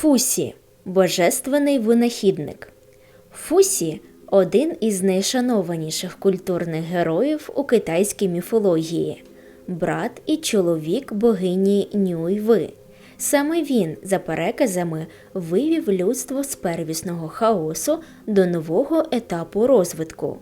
Фусі божественний винахідник. Фусі один із найшанованіших культурних героїв у китайській міфології, брат і чоловік богині Нюйви. Саме він, за переказами, вивів людство з первісного хаосу до нового етапу розвитку.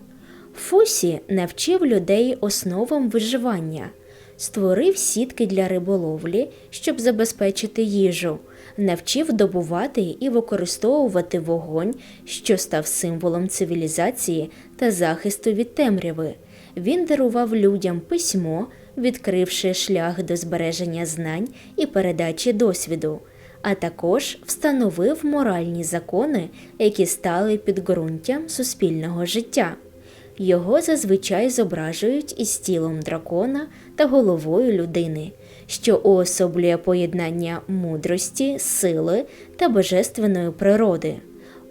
Фусі навчив людей основам виживання, створив сітки для риболовлі, щоб забезпечити їжу, навчив добувати і використовувати вогонь, що став символом цивілізації та захисту від темряви. Він дарував людям письмо, відкривши шлях до збереження знань і передачі досвіду, а також встановив моральні закони, які стали підґрунтям суспільного життя. Його зазвичай зображують із тілом дракона та головою людини, що уособлює поєднання мудрості, сили та божественної природи.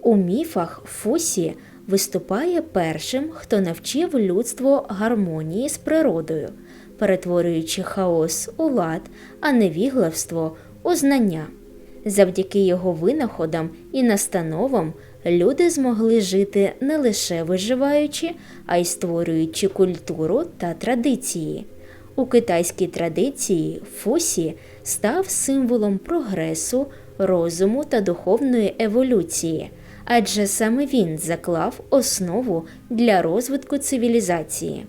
У міфах Фусі виступає першим, хто навчив людство гармонії з природою, перетворюючи хаос у лад, а невігластво у знання. Завдяки його винаходам і настановам люди змогли жити не лише виживаючи, а й створюючи культуру та традиції. У китайській традиції Фусі став символом прогресу, розуму та духовної еволюції, адже саме він заклав основу для розвитку цивілізації.